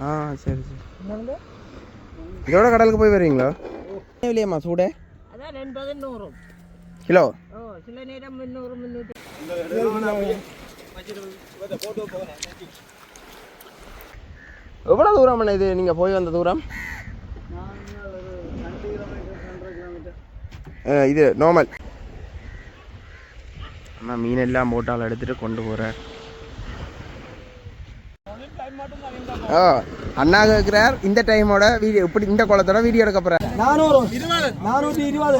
ஆ சரி சரி. இதோட கடலுக்கு போய் வருவீங்களா இல்லையம்மா சூடே. கிலோ? சில நேரம் முந்நூறு முந்நூற்றி எவ்வளோ தூரம் இது? நீங்கள் போய் வந்த தூரம்? இது நார்மல் அண்ணா மீன் எல்லாம் போட்டால் எடுத்துட்டு கொண்டு போகிறார் ஆ அண்ணா கேட்குறார் இந்த டைமோட வீடியோ இப்படி இந்த குளத்தோட வீடியோ எடுக்க போகிறார் நானூறு. நானூற்றி இருபது.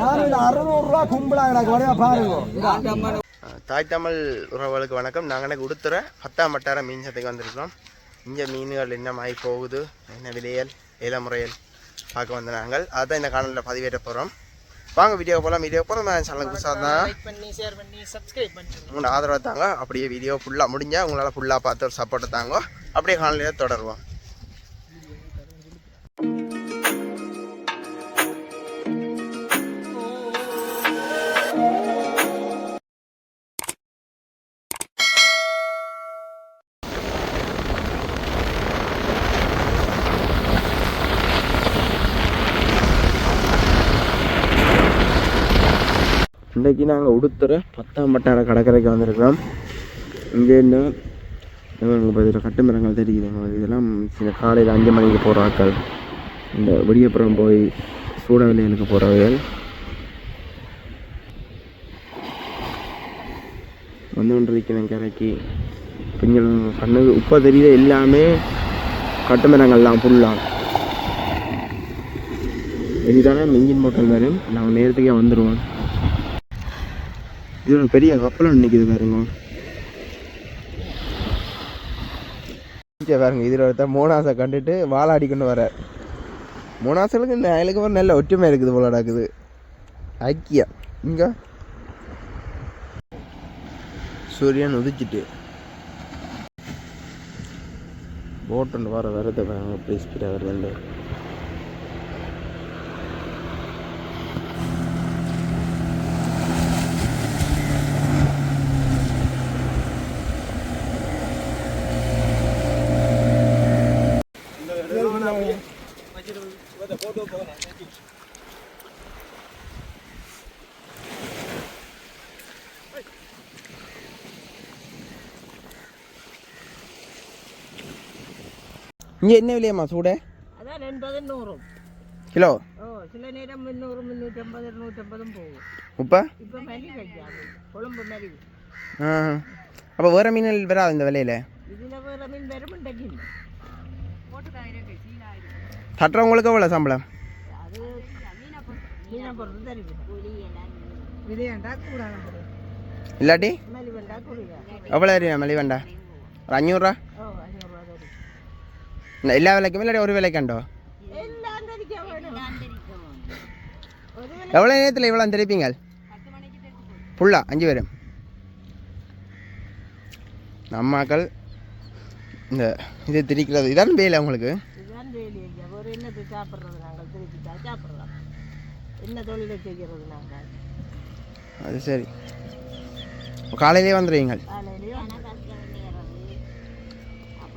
நானூறு அறுநூறுவா கும்பலாங்க எனக்கு வரையா பாருங்க. தாய் தமிழ் உறவுகளுக்கு வணக்கம். நாங்கள் எனக்கு உடுத்துற பத்தாம் வட்டார மீன் சந்தைக்கு வந்திருக்கிறோம். இங்கே மீன்கள் என்ன மாதிரி போகுது. என்ன விலையல்? ஏல முறையல் பார்க்க வந்த நாங்கள். அதான் இந்த காணொலியில் பதிவேற்ற போகிறோம் வாங்க வீடியோ போகலாம் வீடியோ போகிறோம் சேனலுக்கு புதுசாக தான் லைக் பண்ணி ஷேர் பண்ணி சப்ஸ்கிரைப் பண்ணி உங்களோட ஆதரவை தாங்க. அப்படியே வீடியோ ஃபுல்லாக முடிஞ்சால் உங்களால் ஃபுல்லாக பார்த்து ஒரு சப்போர்ட்டை தாங்க. அப்படியே காணொலியில் தொடருவோம். இன்றைக்கி நாங்கள் உடுத்துற பத்தாம் வட்டார கடற்கரைக்கு வந்திருக்கிறோம். இங்கே என்ன இப்போ கட்டு மரங்கள் தெரியுது எங்களுக்கு. இதெல்லாம் சில காலையில் அஞ்சு மணிக்கு போகிற ஆட்கள். இந்த விடியப்புறம் போய் சூட விலைகளுக்கு போகிறவர்கள் வந்து கொண்டிருக்கிறேன் கரைக்கு பெண்கள் கண்ணுக்கு இப்போ தெரியுது எல்லாமே கட்டு மரங்கள்லாம் ஃபுல்லாக இதுதானே மிஞ்சின் போட்டல் வரும். நாங்கள் நேரத்துக்கே வந்துடுவோம் இது ஒரு பெரிய கப்பல் நிற்கிது பாருங்க. பாருங்க இதில் ஒருத்தர் மோனாசை கண்டுட்டு வாழாடிக்கொண்டு வர மோனாசலுக்கு இந்த அயலுக்கு ஒரு நல்ல ஒற்றுமை இருக்குது போல நடக்குது. ஐக்கியா இங்க? சூரியன் உதிச்சிட்டு. போட்டு வர வரது பாருங்க எப்படி ஸ்பீடாக வருதுண்டு இங்கே என்ன விலையம்மா சூட? அதான் எண்பது நூறும் கிலோ? சில நேரம் முந்நூறு முந்நூற்றம்பது இருநூற்றம்பதும் போகும். உப்பா இப்போ மலி வைக்காது கொழும்பு மலி ஆ. அப்போ வேறு மீன்கள் வராது இந்த விலையில்? இதில் வேறு மீன் வெறும் டக்கின் தட்டுறவங்களுக்கு எவ்வளோ சம்பளம்? மீனை இல்லாட்டி? மலி வேண்டா கூடியா? எவ்வளோ ஏறியா மல்லி வேண்டா? ஒரு அஞ்சூறுரூவா எல்லா விலைக்குமே இல்லாட்டி ஒரு ஒரு எவ்வளோ நேரத்தில் இவ்வளோ தெரிப்பீங்க ஃபுல்லா அஞ்சு பேரும் நம்மாக்கள் இந்த இது திரிக்கிறது இதான் வேலை நாங்கள் அது சரி காலையிலே வந்துடுவீங்க காலையிலையும்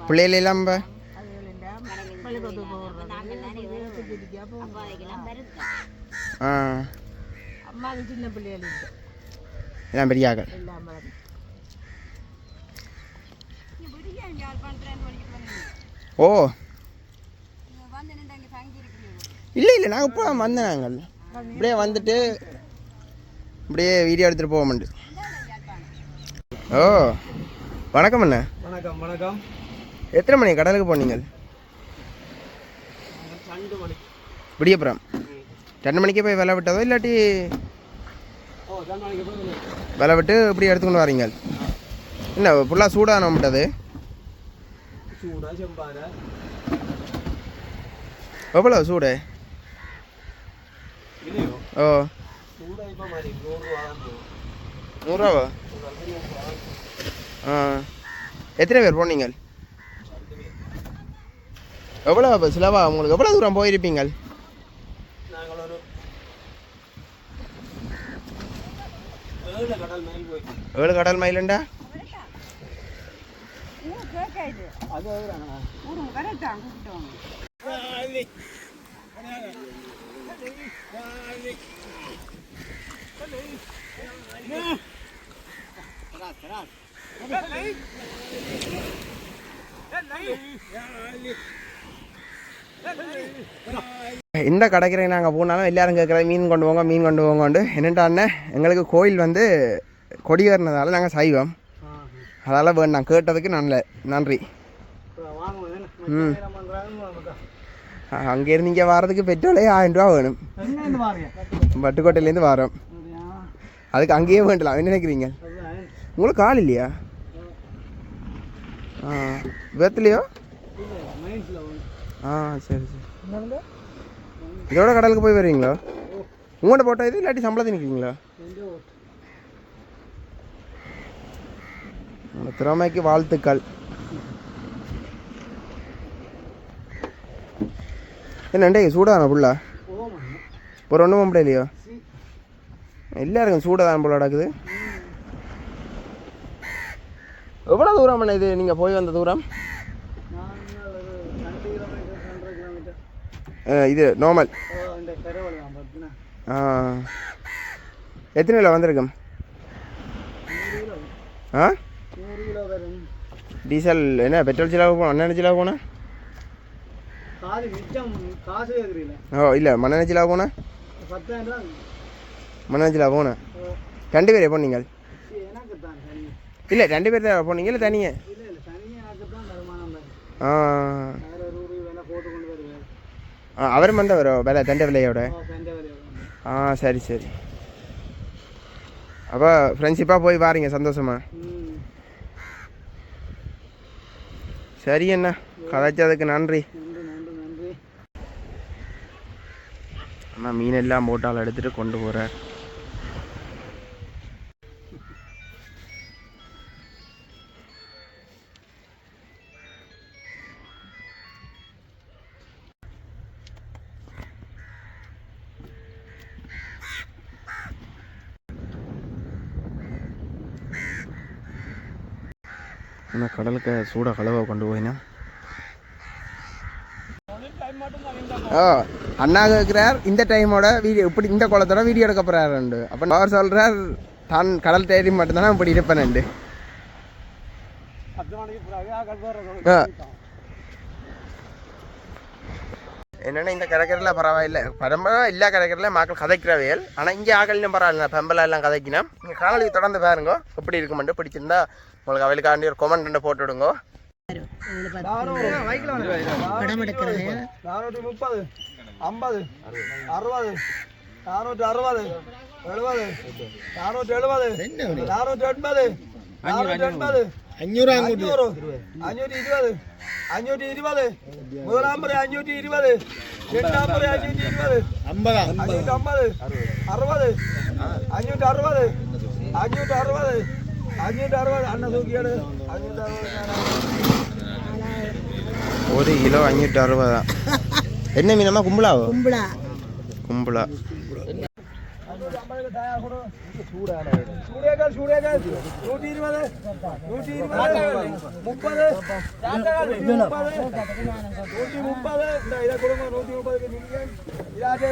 பிள்ளைகள் எல்லாம் இப்போ போடுறது. சின்ன பிள்ளைகள் இல்லை. எல்லாம் பெரிய ஆக்கள் எல்லாம் வளர்ந்து ஓ. இல்லை இல்லை நாங்கள் இப்போ வந்தேன் நாங்கள் இப்படியே வந்துட்டு இப்படியே வீடியோ எடுத்துகிட்டு போக மாட்டேன். ஓ. வணக்கம் அண்ணா. வணக்கம் வணக்கம். எத்தனை மணி கடலுக்கு போனீங்க ரெண்டு மணி விடியப்புறம். ரெண்டு மணிக்கே போய் விலை விட்டதோ இல்லாட்டி விலை விட்டு இப்படி எடுத்துக்கொண்டு வரீங்க? என்ன ஃபுல்லாக சூடாக செம்பாறை எவ்வளோ சூடு? ஓ. நூறுரூவா ஆ. எத்தனை பேர் போனீங்க? எவ்வளோ இப்போ சிலவா? உங்களுக்கு எவ்வளோ தூரம் போயிருப்பீங்க நாங்கள் ஒரு போய் ஏழு கடல் மயிலுண்டா இந்த கடைக்கரைக்கு நாங்கள் போனாலும் எல்லாரும் கேட்குறது மீன் கொண்டு போங்க மீன் கொண்டு போங்கண்டு என்னென்ன எங்களுக்கு கோயில் வந்து கொடியேறினதால நாங்கள் சைவம். அதால் வேண்டாம் கேட்டதுக்கு நல்ல நன்றி. ம். அங்கேருந்து இங்கே வர்றதுக்கு பெட்ரோலே ஆயிரம் ரூபா வேணும். பட்டுக்கோட்டையிலேருந்து வரோம். அதுக்கு அங்கேயே வேண்டலாம். என்ன நினைக்கிறீங்க? உங்களுக்கு கால் இல்லையா? ஆ. விபத்துலையோ ஆ சரி சரி. இதோட கடலுக்கு போய் வருவீங்களா? உங்கள்கிட்ட போட்டோ இது இல்லாட்டி சம்பளத்தை நிற்கிறீங்களா உங்கள் திறமைக்கு வாழ்த்துக்கள். என்னண்டே சூடாதான புள்ள? ஒரு ஒன்றும் போக இல்லையோ எல்லாருக்கும் சூடாதான் போல நடக்குது. எவ்வளோ தூரம் இது? நீங்கள் போய் வந்த தூரம் ஆ, இது நார்மல் எத்தனை கிலோ வந்திருக்கும் ஆ? டீசல் என்ன பெட்ரோல் செலவு போகணும் அண்ணன் செலவு போனேன் ஓ இல்லை மண்ணெண்ணெய் செலவு போனேன் பத்தாயிரம் மண்ணெண்ணெய் செலவு போனேன் ரெண்டு பேரே போனீங்க? இல்லை ரெண்டு பேர் தான் போனீங்க இல்லை தனியே? ஆ வேறு ஒரு ஊருக்கு வேணால் போட்டு கொண்டு வருவேன் வரும் விலை தண்டை விலையோட பெண்ட வேலையை ஆ சரி சரி. அப்போ ஃப்ரெண்ட்ஷிப்பாக போய் பாருங்க சந்தோஷமா? சரி அண்ணா. கதைச்சதுக்கு நன்றி. அண்ணா மீன் எல்லாம் போட்டால் எடுத்துகிட்டு கொண்டு போகிறார் அண்ணா கடலுக்கு சூடாக கலவை கொண்டு போயினா? ஓ அண்ணா கேட்குறார் இந்த டைமோட வீடியோ இப்படி இந்த குளத்தோட வீடியோ எடுக்க போகிறாருண்டு அப்போ அவர் சொல்கிறார் தான் கடல் தேடி மட்டும்தானே இப்படி இருப்பேன்ண்டு பத்து மணிக்கு பிறகு ஆக்கள் போடுற ஆ. என்னென்னா இந்த கடற்கரையில் பரவாயில்ல. பரம்பரை எல்லா கடற்கரையில மக்கள் கதைக்கிறவையல் ஆனால் இங்கே ஆகலினும் பரவாயில்ல. பெம்பலா எல்லாம் கதைக்கினா நீங்கள் காணொலி தொடர்ந்து பாருங்க. எப்படி இருக்குமெண்டு பிடிச்சிருந்தா உங்களுக்கு அவளுக்காண்டி ஒரு கொமெண்ட் போட்டு விடுங்க. படம் எடுக்கிறது நானூற்றி முப்பது ஐம்பது அறுபது நானூற்றி அறுபது எழுபது நானூற்றி எழுபது நானூற்றி எண்பது நானூற்றி எண்பது அஞ்சூறு அஞ்சூறு அஞ்சூற்றி இருபது அஞ்சூற்றி இருபது முதலாம் முறை அஞ்சூற்றி இருபது எட்டாம் முறை அஞ்சூற்றி இருபது அஞ்சூற்றி ஐம்பது அறுபது அஞ்சூற்றி அறுபது அஞ்சூற்றி அறுபது அஞ்சூற்றி அறுபது அண்ணன் தூக்கியாடு அஞ்சூற்றி அறுபது ஒரு கிலோ அஞ்சூற்றி அறுபதா என்ன மீனம்மா கும்பலாவோ கும்பலா கும்பலா சூடேகர் சூடேகர் நூற்றி இருபது நூற்றி இருபது முப்பது நூற்றி முப்பது நூற்றி முப்பது இந்த இதை கொடுங்க நூற்றி முப்பதுக்கு நீங்கள் இதாச்சே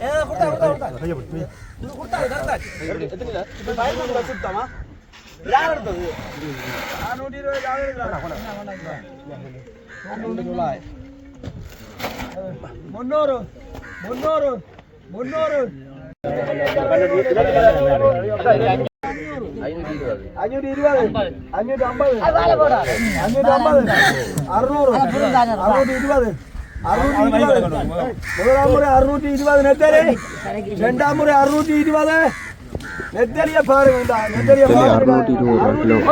ஏ கொடுத்தா கொடுத்தா கொடுத்தா இது கொடுத்தா கரெக்டா எத்தனை இப்போ பயன்படுத்த சுத்தமா யார் எடுத்தது நூற்றி இருபது யார் எடுக்கிறாங்க முன்னூறு முன்னூறு முன்னூறு அஞ்சூற்றி இருபது அஞ்சூற்றி ஐம்பது அஞ்சூற்றி ஐம்பது அறுநூறு அறுநூற்றி இருபது அறுநூற்றி இருபது முதலாம் முறை அறுநூற்றி இருபது நெத்தரி ரெண்டாம் முறை அறுநூற்றி இருபது நெத்தலிய பாருங்க இந்த நெத்தலிய அறுநூற்றி இருபது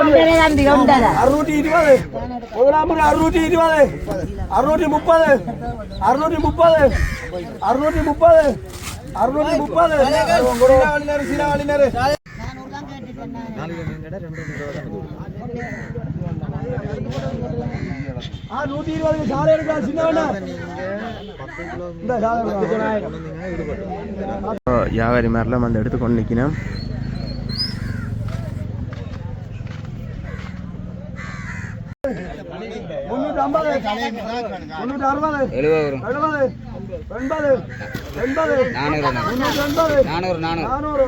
ரூபா கிலோ அறுநூற்றி இருபது முதலாம் முறை அறுநூற்றி இருபது அறுநூற்றி முப்பது. அறுநூற்றி முப்பது சீனாவளினர் சீனாவளினர் ஆ நூற்றி இருபது சாலை எடுக்கலாம் சின்ன வியாபாரி மாதிரிலாம் வந்து எடுத்து கொண்டு நிற்கணும் முன்னூற்றி ஐம்பது. முன்னூற்றி அறுபது. எழுபது. எண்பது எண்பது. முன்னூற்றி எண்பது. நானூறு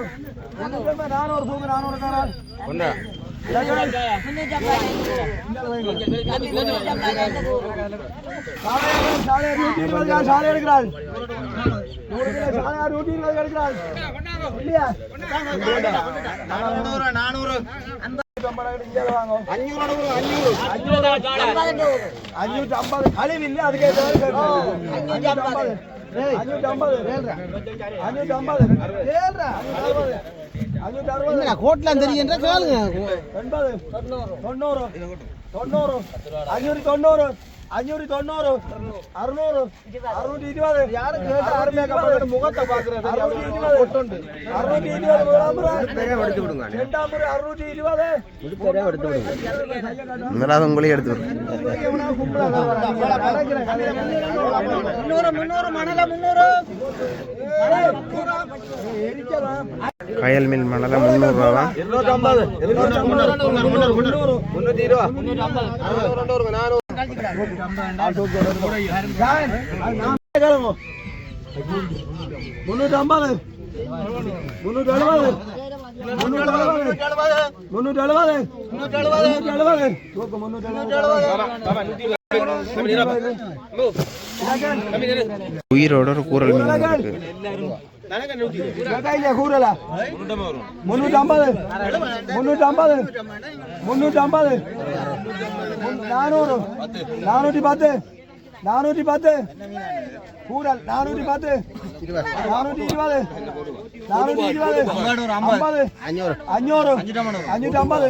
சாலை எடுக்கிறாள் எடுக்கிறாள் இல்லையா அஞ்சூற்றி ஐம்பது கழிவு இல்லை அதுக்கு அஞ்சூற்றி ஐம்பது அஞ்சூற்றி ஐம்பது அஞ்சூற்றி ஐம்பது அஞ்சூற்றி அறுபது கோட்லாம் தெரியுன்ற கேளுங்க. எண்பது. தொண்ணூறு தொண்ணூறு. அஞ்சூறு தொண்ணூறு அஞ்சூறு தொண்ணூறு அறுநூறு அறுநூற்றி இருபது யாருக்கு அருமையாக முகத்தை பாக்குறது அறுநூற்றி இருபது அறுநூற்றி இருபது விடுங்க ரெண்டாம் முறை அறுநூற்றி இருபது முதலாவது உங்களையும் எடுத்து வரும் முன்னூறு முன்னூறு மணல முன்னூறு கயல் மில் மணலை முந்நூறுரூவா முன்னூற்றி ஐம்பது முன்னூற்றி எழுபது முன்னூற்றி எழுபது முன்னூற்றி எழுபது முன்னூற்றி எழுபது தூக்கு முன்னூற்றி உயிரோட ஒரு கூறல் மீன் இருக்கு. கூறல முன்னூற்றி ஐம்பது முன்னூற்றி ஐம்பது முன்னூற்றி ஐம்பது நானூறு நானூற்றி பத்து நானூற்றி பத்து கூடல் நானூற்றி பத்து நானூற்றி இருபது நானூற்றி இருபது ஐம்பது அஞ்சூறு அஞ்சூற்றி ஐம்பது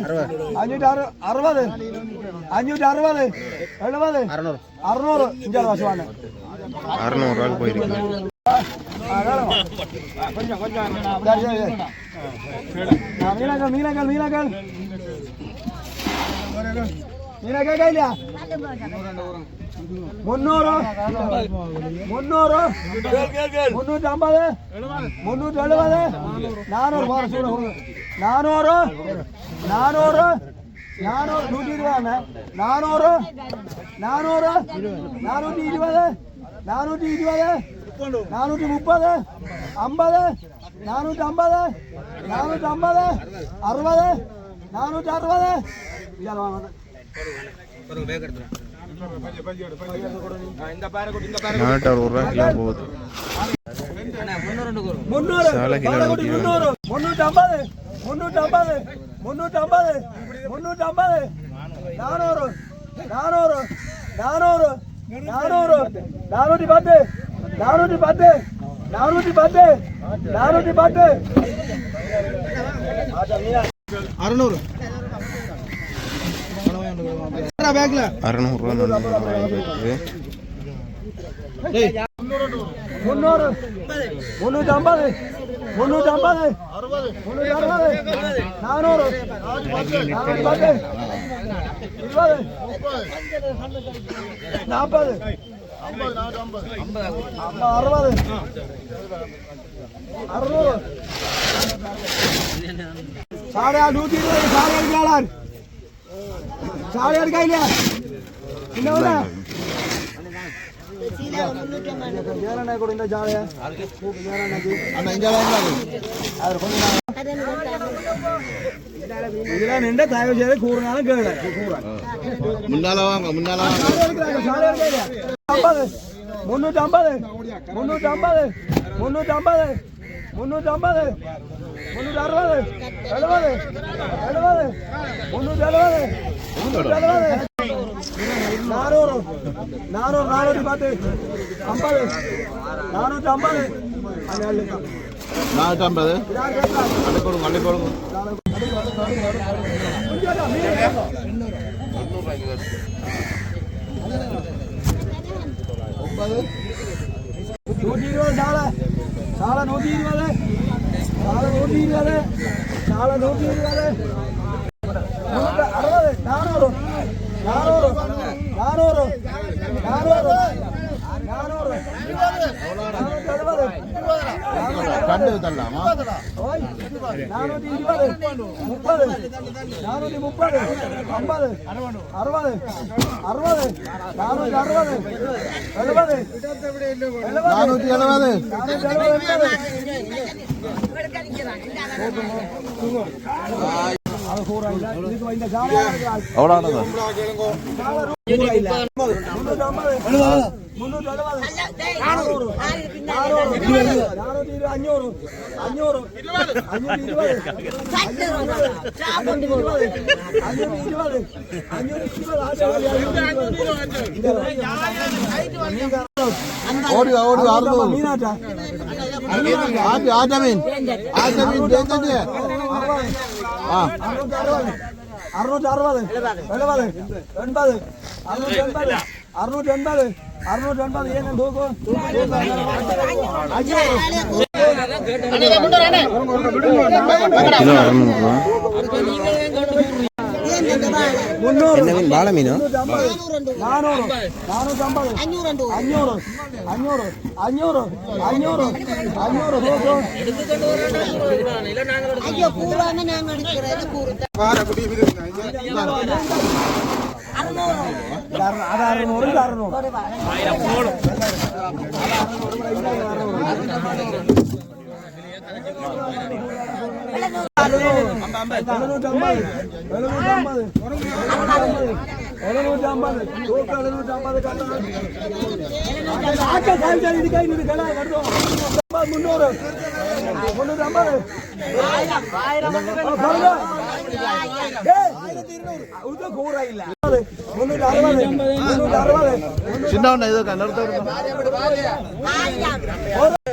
அஞ்சூற்றி அறு அறுபது அஞ்சூற்றி அறுபது எழுபது அறுநூறு அறுநூறு இங்கே வாசுவாங்க அறநூறுவாக்கு போயிருக்கு கொஞ்சம் கொஞ்சம் சரி சரி சரி ஆ, மீனங்கள் முன்னூறு முன்னூறு முன்னூற்றி ஐம்பது முன்னூற்றி எழுபது நானூறு போற சூட நானூறு நானூறு நானூறு நூற்றி இருபது நானூறு நானூறு நானூற்றி இருபது நானூற்றி இருபது நானூற்றி முப்பது ஐம்பது நானூற்றி ஐம்பது நானூற்றி ஐம்பது அறுபது நானூற்றி அறுபது. முன்னூற்றி ஐம்பது முன்னூற்றி ஐம்பது முன்னூற்றி ஐம்பது முன்னூற்றி ஐம்பது. நானூறு நானூறு நானூறு நானூறு நானூற்றி பத்து. நானூற்றி பத்து. நானூற்றி பத்து. நானூற்றி பத்து. அறுநூறு. பேங்க்ல அறநூறுவா போயிருக்கு முன்னூறு முன்னூற்றி ஐம்பது முன்னூற்றி ஐம்பது அறுபது நானூறு. நானூற்றி பத்து. இருபது. நாற்பது. அறுபது அறுநூறு சாலையா நூற்றி இருபது சாலை அடிக்கிறார் சாலை அடிக்கல என்ன ஏறண்ணா கூட இந்த ஜாலையா இதெல்லாம் நின்று தயவு செய்து கூறினாலும் கேளு முன்னால வாங்க முன்னால வாங்க முன்னூற்றி ஐம்பது முன்னூற்றி ஐம்பது முன்னூற்றி ஐம்பது முன்னூற்றி ஐம்பது முன்னூற்றி அறுபது எழுபது எழுபது முன்னூற்றி எழுபது நானூறு நானூறு நானூற்றி பத்து ஐம்பது நானூற்றி ஐம்பது அள்ளி அள்ளி நூற்றி இருபது சாலை சாலை நூற்றி இருபது சாலை நூற்றி இருபது சாலை நூற்றி இருபது அறுபது நானூறு நானூறு நானூறு நானூறு நானூறு கண்டு ஓய் நானூத்தி இருபது முப்பது நானூத்தி முப்பது ஐம்பது அறுபது அறுபது நானூத்தி அறுபது எழுபது நானூத்தி எழுபது நானூத்தி எழுபது அது கூறாங்க இதுக்கு இந்த காலம் எவ்வளோ ஆனது அஞ்சூறு அஞ்சூறு அஞ்சூறு இருபது அஞ்சூறு இருபது அஞ்சூறு இருபது அஞ்சூறு ஓடி வா, ஓடி வா, அறுநூறு மீனாட்டா ஆட்டி ஆட்டா மீன் ஆட்டா மீன் எழுபது எண்பது அறுநூத்தி எண்பது ஏன் தூக்கு? கிலோ அறநூறுரூவா முன்னூறு என்ன மீன்? வாழை மீனோ நானூறு. நானூத்தி ஐம்பது அஞ்சூறு. அஞ்சூறு. அஞ்சூறு. அஞ்சூறு. அஞ்சூறு. தூக்கு. ஐயோ அது அறுநூறு இது அறுநூறு எழுநூற்றி ஐம்பது எழுநூற்றி ஐம்பது எழுநூற்றி ஐம்பது தூக்கு எழுநூற்றி ஐம்பது ஆக்க காய்ச்சல் இது கை நிறு கடை கட்டுவோம் முன்னூறு முன்னூற்றி ஐம்பது கூற இல்ல. முன்னூற்றி அறுபது. முன்னூற்றி அறுபது. சின்ன இது நிறுத்த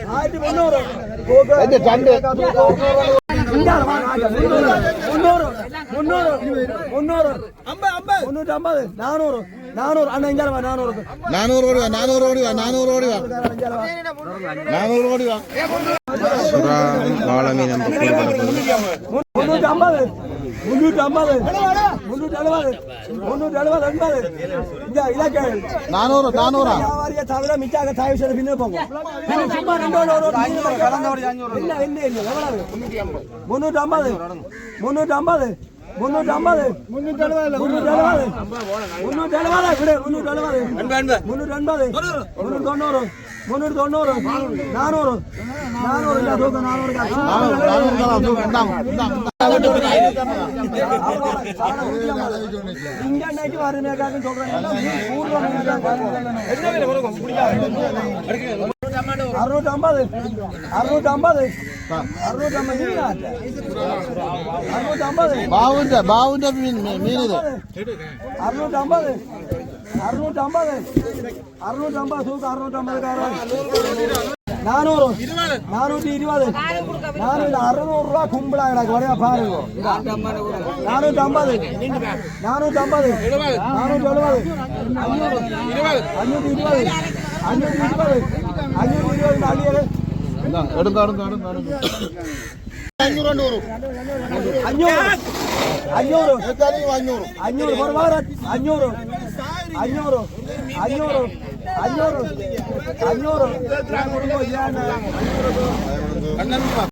ஆயிரத்தி முன்னூறு முன்னூறு முன்னூறு முன்னூறு முன்னூற்றி ஐம்பது. நானூறு. நானூறு. அண்ணா இங்கே வா நானூறு. நானூறு ஓடி வா நானூறு ஓடி வா நானூறு ஓடி வா நானூறு ஓடி வா சுறா வாழை மீன் நம்ம கூறுபட முன்னூற்றி ஐம்பது. முன்னூற்றி ஐம்பது முன்னூற்றி எழுபது முன்னூற்றி எழுபது எண்பது இந்த இலக்கை நானூறு நானூறா வியாபாரியை தவிர மிச்சாக தயவு செய்து பின்னு போங்க பின்ன சும்மா ரெண்டு ஒரு ஒரு இல்ல இல்ல இல்ல எவ்வளவு முன்னூற்றி ஐம்பது. முன்னூற்றி ஐம்பது. முன்னூற்றி ஐம்பது. முன்னூற்றி எழுபது முன்னூற்றி எழுபது முன்னூற்றி எழுபது விடு முன்னூற்றி எழுபது முன்னூற்றி எண்பது முன்னூற்றி தொண்ணூறு. முன்னூற்றி தொண்ணூறு. நானூறு. நானூறு இல்ல தூக்கம் நானூறு நானூறு நானூறு தான் தூக்கு. இந்தாங்க, இந்தாங்க, இந்தாங்க. இங்க அன்னைக்கு வருமேக்காக சொல்றேன் அறுநூற்றம்பது. அறுநூற்றம்பது. அறுநூற்றம்பது அறுநூற்றம்பது. பாவுண்ட பாவுண்ட மீன் மீன் இது. அறுநூற்றம்பது. அறுநூற்றம்பது. அறுநூற்றம்பது சூக்கு அறுநூற்றம்பது நானூறு. நானூற்றி இருபது. நானூறு அறுநூறுவா கும்பிடா எனக்கு வரையா பாருங்க. நானூற்றி ஐம்பது நானூற்றி ஐம்பது நானூற்றி எழுபது அஞ்சூறு അഞ്ഞൂറ് അഞ്ഞൂറ് അഞ്ഞൂറ് അഞ്ഞൂറ് അഞ്ഞൂറ് അഞ്ഞൂറ് അഞ്ഞൂറ് അഞ്ഞൂറ്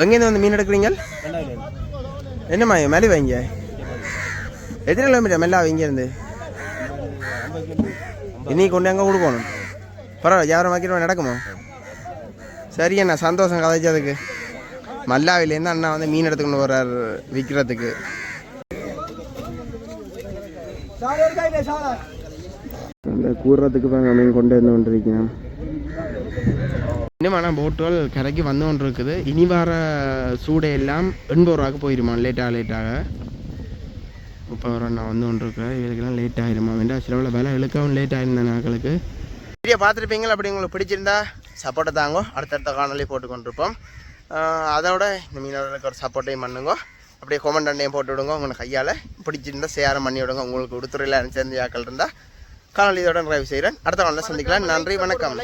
எங்கேருந்து வந்து மீன் எடுக்கிறீங்க என்னம்மா மேலே வைங்க எத்தனை கிலோமீட்டர் மெல்லா இங்கேருந்து இன்னைக்கு கொண்டு அங்கே கொடுக்கணும் பரவாயில்ல யாரும் வாக்கிட்டு நடக்குமா சரி அண்ணா சந்தோஷம் கதைச்சதுக்கு மல்லாவிலேருந்து அண்ணா வந்து மீன் எடுத்துக்கணும் வர்றார் விற்கிறதுக்கு அந்த கூறுறதுக்கு பாருங்க மீன் கொண்டு வந்து கொண்டிருக்கேன் இன்னும் போட்டுகள் கரைக்கு வந்து கொண்டு இருக்குது இனி வர சூடை எல்லாம் எண்பது ரூபாய்க்கு போயிருமா? லேட்டாக லேட்டாக முப்பது ரூபா நான் வந்து கொண்டு இருக்கிறேன் இவருக்கெல்லாம் லேட் ஆயிருமா வேண்டாம் சிலவில் விலை இழுக்கவும் லேட் ஆயிருந்த நாட்களுக்கு. வீடியோ பார்த்துருப்பீங்களா? அப்படி உங்களுக்கு பிடிச்சிருந்தா சப்போர்ட்டை தாங்கோ. அடுத்தடுத்த காணொலி போட்டு கொண்டிருப்போம் ஆஹ் அதோட இந்த மீனவர்களுக்கு ஒரு சப்போர்ட்டையும் பண்ணுங்க. அப்படியே கொமெண்ட் அண்டையும் போட்டு விடுங்க. உங்களுக்கு கையால் பிடிச்சிருந்தா சேரம் பண்ணி விடுங்க. உங்களுக்கு உடுத்துறையில் சேர்ந்து யாக்கள் இருந்தால் காணொலியோட நிறைவு செய்கிறேன் அடுத்த நாளில் சந்திக்கலாம். நன்றி. வணக்கம்.